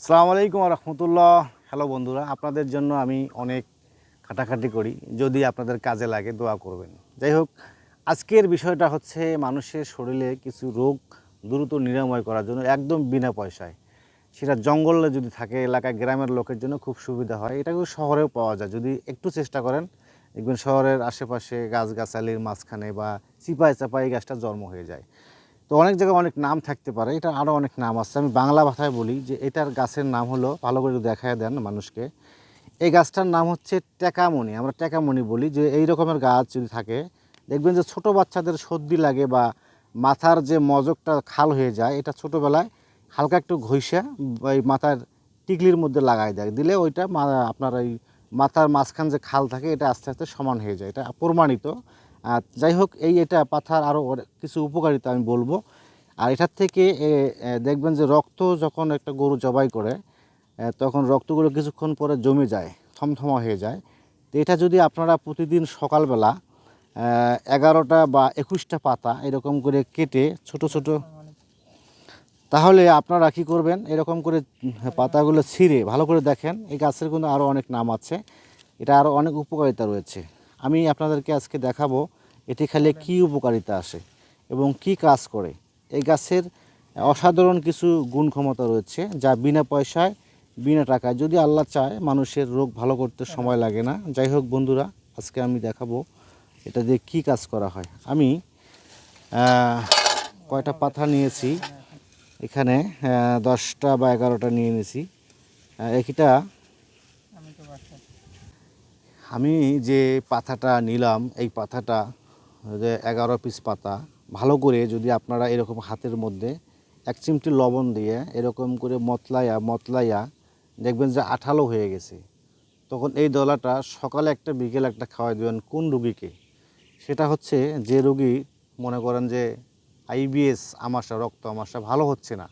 আসসালামু আলাইকুম রহমতুল্লাহ। হ্যালো বন্ধুরা, আপনাদের জন্য আমি অনেক খাটাখাটি করি, যদি আপনাদের কাজে লাগে দোয়া করবেন। যাই হোক, আজকের বিষয়টা হচ্ছে মানুষের শরীরে কিছু রোগ দ্রুত নিরাময় করার জন্য একদম বিনা পয়সায়। সেটা জঙ্গলে যদি থাকে, এলাকায় গ্রামের লোকের জন্য খুব সুবিধা হয়। এটা কিন্তু শহরেও পাওয়া যায়। যদি একটু চেষ্টা করেন, দেখবেন শহরের আশেপাশে গাছগাছালির মাঝখানে বা চিপায় চাপায় গাছটা জন্ম হয়ে যায়। তো অনেক জায়গায় অনেক নাম থাকতে পারে এটা আরও অনেক নাম আছে। আমি বাংলা ভাষায় বলি যে এটার গাছের নাম হলো, ভালো করে দেখায় দেন মানুষকে। এই গাছটার নাম হচ্ছে টেকামণি আমরা টেকামণি বলি যে এই রকমের গাছ যদি থাকে, দেখবেন যে ছোট বাচ্চাদের সর্দি লাগে বা মাথার যে মজকটা খাল হয়ে যায়, এটা ছোটোবেলায় হালকা একটু ঘষা ওই মাথার টিকলির মধ্যে লাগাই দেয়। দিলে ওইটা আপনার ওই মাথার মাঝখান যে খাল থাকে, এটা আস্তে আস্তে সমান হয়ে যায়। এটা প্রমাণিত। আর যাই হোক এই এটা পাথার আরও কিছু উপকারিতা আমি বলব। আর এটার থেকে দেখবেন যে রক্ত যখন একটা গরু জবাই করে তখন রক্তগুলো কিছুক্ষণ পরে জমে যায়, থমথমা হয়ে যায়। তো এটা যদি আপনারা প্রতিদিন সকালবেলা এগারোটা বা একুশটা পাতা এরকম করে কেটে ছোট ছোট তাহলে আপনারা কী করবেন, এরকম করে পাতাগুলো ছিঁড়ে ভালো করে দেখেন, এই গাছের কিন্তু আরও অনেক নাম আছে। এটা আরও অনেক উপকারিতা রয়েছে। আমি আপনাদেরকে আজকে দেখাবো এটি খেলে কী উপকারিতা আসে এবং কি কাজ করে? এই গাছের অসাধারণ কিছু গুণ ক্ষমতা রয়েছে যা বিনা পয়সায়, বিনা টাকায় যদি আল্লাহ চায় মানুষের রোগ ভালো করতে সময় লাগে না। যাই হোক বন্ধুরা, আজকে আমি দেখাবো এটা দিয়ে কী কাজ করা হয়। আমি কয়টা পাতা নিয়েছি, এখানে দশটা বা এগারোটা নিয়ে নিয়েছি। এটা আমি যে পাতাটা নিলাম, এই পাতাটা যে এগারো পিস পাতা। ভালো করে যদি আপনারা এরকম হাতের মধ্যে এক চিমটি লবণ দিয়ে এরকম করে মতলাইয়া মতলাইয়া দেখবেন যে আঠালো হয়ে গেছে। তখন এই দলাটা সকালে একটা, বিকেল একটা খাওয়াই দেবেন কোন রুগীকে? সেটা হচ্ছে যে রুগী মনে করেন যে আইবিএস আমাশা, রক্ত আমাশা ভালো হচ্ছে না।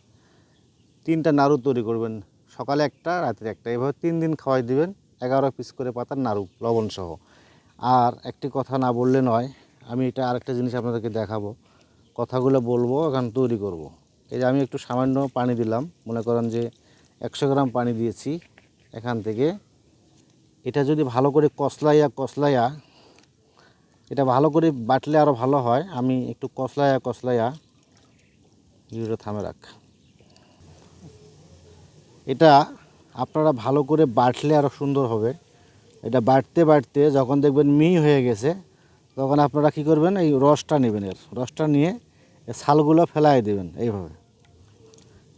তিনটা নাড়ু তৈরি করবেন, সকালে একটা, রাতের একটা। এভাবে তিন দিন খাওয়াই দিবেন, এগারো পিস করে পাতার নাড়ু, লবণ সহ। আর একটি কথা না বললে নয় আমি এটা আরেকটা জিনিস আপনাদেরকে দেখাবো। কথাগুলো বলব, এখন তৈরি করব। এই যে আমি একটু সামান্য পানি দিলাম। মনে করেন যে একশো গ্রাম পানি দিয়েছি এখান থেকে। এটা যদি ভালো করে কসলাইয়া কসলাইয়া এটা ভালো করে বাটলে আরও ভালো হয়। আমি একটু কসলাইয়া কসলাইয়া ভিডিওটা থামে রাখ। এটা আপনারা ভালো করে বাটলে আরও সুন্দর হবে। এটা বাটতে বাটতে যখন দেখবেন মিহি হয়ে গেছে তখন আপনারা কী করবেন, এই রসটা নেবেন এর। রসটা নিয়ে ছালগুলো ফেলাই দেবেন এইভাবে।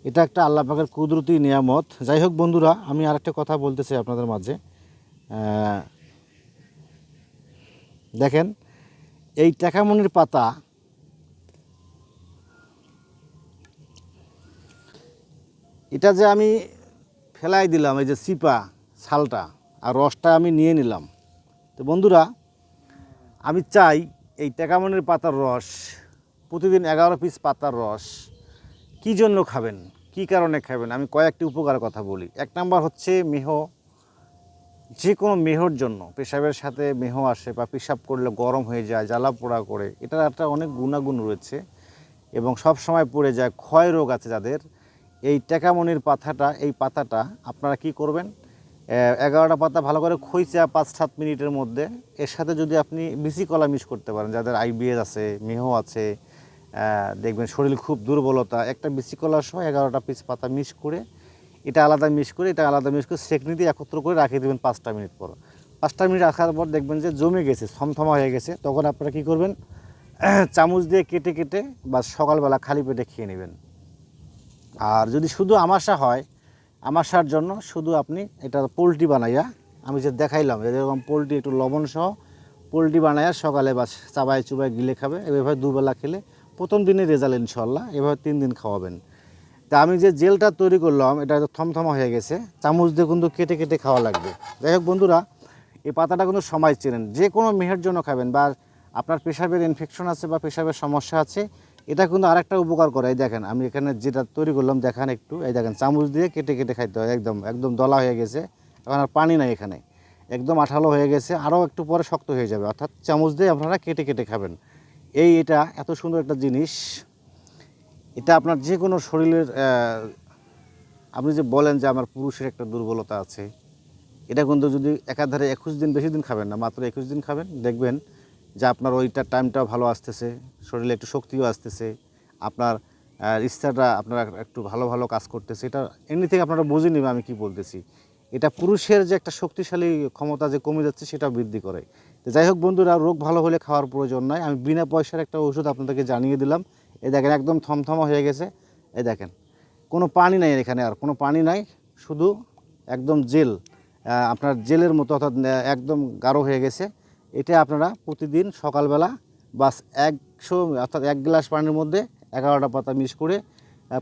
এটা একটা আল্লাহ পাকের কুদরতি নিয়ামত। যাই হোক বন্ধুরা, আমি আরেকটা কথা বলতে চাই আপনাদের মাঝে। দেখেন, এই টাকামনির পাতা এটা যে আমি ফেলাই দিলাম, এই যে সিপা, ছালটা আর রসটা আমি নিয়ে নিলাম। তো বন্ধুরা আমি চাই এই টেকামনির পাতার রস, প্রতিদিন এগারো পিস পাতার রস, কি জন্য খাবেন? কি কারণে খাবেন? আমি কয়েকটি উপকার কথা বলি। এক নাম্বার হচ্ছে মেহ। যে কোনো মেহর জন্য, পেশাবের সাথে মেহ আসে বা পেশাব করলে গরম হয়ে যায়, জ্বালা পোড়া করে, এটার একটা অনেক গুণাগুণ রয়েছে এবং সব সময় পড়ে যায় ক্ষয় রোগ আছে যাদের। এই টেকামনির পাতাটা, এই পাতাটা আপনারা কি করবেন? এগারোটা পাতা ভালো করে খইচা পাঁচ সাত মিনিটের মধ্যে। এর সাথে যদি আপনি বিসি কলা মিক্স করতে পারেন, যাদের আইবিএস আছে মেহ আছে দেখবেন শরীর খুব দুর্বলতা, একটা বিসি কলার সহ এগারোটা পিস পাতা মিক্স করে, এটা আলাদা মিক্স করে, এটা আলাদা মিক্স করে সেকনি দিয়ে একত্র করে রাখিয়ে দেবেন পাঁচটা মিনিট পর। পাঁচটা মিনিট রাখার পর দেখবেন যে জমে গেছে, থমথমা হয়ে গেছে। তখন আপনারা কী করবেন, চামচ দিয়ে কেটে কেটে বা সকালবেলা খালি পেটে খেয়ে নেবেন। আর যদি শুধু আমাশা হয় আমাশার জন্য শুধু আপনি এটা পোলট্রি বানাইয়া, আমি যে দেখাইলাম, যে যেরকম পোলট্রি একটু লবণ সহ পোলট্রি বানাইয়া সকালে বা চাবাই চুবাই গিলে খাবে, এভাবে দুবেলা খেলে প্রথম দিনে রেজাল্ট ইনশাল্লাহ এভাবে তিন দিন খাওয়াবেন। তা আমি যে জেলটা তৈরি করলাম, এটা থমথমা হয়ে গেছে, চামচ দিয়ে কিন্তু কেটে কেটে খাওয়া লাগবে। যাই হোক বন্ধুরা, এই পাতাটা কিন্তু সময় চেনেন, যে কোনো মেহের জন্য খাবেন বা আপনার পেশাবের ইনফেকশন আছে বা পেশাবের সমস্যা আছে এটা কিন্তু আরেকটা উপকার করে, এই দেখেন, আমি এখানে যেটা তৈরি করলাম, দেখান একটু, এই দেখেন, চামচ দিয়ে কেটে কেটে খাইতে হয়, একদম একদম দলা হয়ে গেছে, এখন আর পানি নাই এখানে, একদম আঠালো হয়ে গেছে, আরও একটু পরে শক্ত হয়ে যাবে, অর্থাৎ চামচ দিয়ে আপনারা কেটে কেটে খাবেন। এই এটা এত সুন্দর একটা জিনিস, এটা আপনার যে কোনো শরীরের আপনি যে বলেন যে আমার পুরুষের একটা দুর্বলতা আছে, এটা কিন্তু যদি একাধারে একুশ দিন, বেশি দিন খাবেন না, মাত্র একুশ দিন খাবেন, দেখবেন যে আপনার ওইটা টাইমটাও ভালো আসতেছে, শরীরে একটু শক্তিও আসতেছে, আপনার ইচ্ছাটা আপনারা একটু ভালো ভালো কাজ করতেছে, এটা এমনি থেকে আপনারা বুঝে নেবেন আমি কি বলতেছি। এটা পুরুষের যে একটা শক্তিশালী ক্ষমতা যে কমে যাচ্ছে সেটা বৃদ্ধি করে। তো যাই হোক বন্ধুরা, রোগ ভালো হলে খাওয়ার প্রয়োজন নয় আমি বিনা পয়সার একটা ওষুধ আপনাদেরকে জানিয়ে দিলাম। এই দেখেন একদম থমথমা হয়ে গেছে। এই দেখেন, কোনো পানি নাই এখানে আর, কোনো পানি নাই, শুধু একদম জেল। আপনার জেলের মতো অর্থাৎ একদম গাঢ় হয়ে গেছে। এটা আপনারা প্রতিদিন সকালবেলা বাস একশো, অর্থাৎ এক গ্লাস পানির মধ্যে এগারোটা পাতা মিক্স করে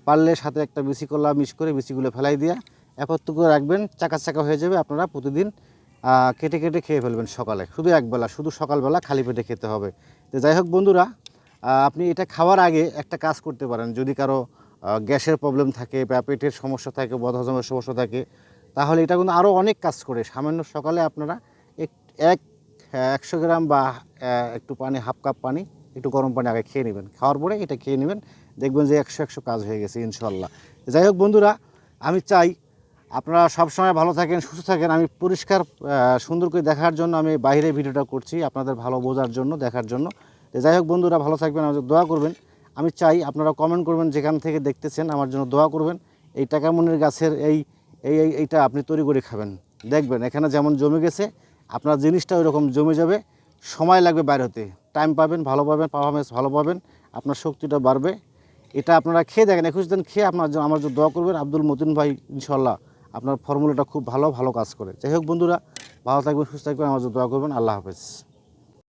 পারলে সাথে একটা বিসি কলা মিক্স করে বিসিগুলো ফেলাই দিয়া একত্র করে রাখবেন, চাকা চাকা হয়ে যাবে, আপনারা প্রতিদিন কেটে কেটে খেয়ে ফেলবেন সকালে। শুধু একবেলা, শুধু সকালবেলা খালি পেটে খেতে হবে। তো যাই হোক বন্ধুরা আপনি এটা খাওয়ার আগে একটা কাজ করতে পারেন। যদি কারও গ্যাসের প্রবলেম থাকে বা পেটের সমস্যা থাকে, বদহজমের সমস্যা থাকে, তাহলে এটা কিন্তু আরও অনেক কাজ করে। সামান্য সকালে আপনারা এক একশো গ্রাম বা একটু পানি, হাফ কাপ পানি, একটু গরম পানি আগে খেয়ে নেবেন। খাওয়ার পরে এটা খেয়ে নেবেন, দেখবেন যে একশো একশো কাজ হয়ে গেছে ইনশাল্লাহ যাই হোক বন্ধুরা, আমি চাই আপনারা সবসময় ভালো থাকেন, সুস্থ থাকেন। আমি পরিষ্কার সুন্দর করে দেখার জন্য, আমি বাইরে ভিডিওটা করছি আপনাদের ভালো বোঝার জন্য, দেখার জন্য। যাই হোক বন্ধুরা, ভালো থাকবেন, আমাদের দোয়া করবেন। আমি চাই আপনারা কমেন্ট করবেন, যেখান থেকে দেখতেছেন আমার জন্য দোয়া করবেন। এই টাকামনির গাছের এই, এই- এইটা আপনি তৈরি করে খাবেন। দেখবেন, এখানে যেমন জমে গেছে আপনার জিনিসটা ওই রকম জমে যাবে, সময় লাগবে বাইরে হতে। টাইম পাবেন, ভালো পাবেন পারফরমেন্স ভালো পাবেন, আপনার শক্তিটা বাড়বে। এটা আপনারা খেয়ে দেখেন, একুশ দিন খেয়ে আপনার আমার জন্য দোয়া করবেন আব্দুল মতিন ভাই ইনশাল্লাহ আপনার ফর্মুলাটা খুব ভালো ভালো কাজ করে। যাই হোক বন্ধুরা, ভালো থাকবেন, সুস্থ থাকবেন, আমার জন্য দোয়া করবেন, আল্লাহ হাফেজ।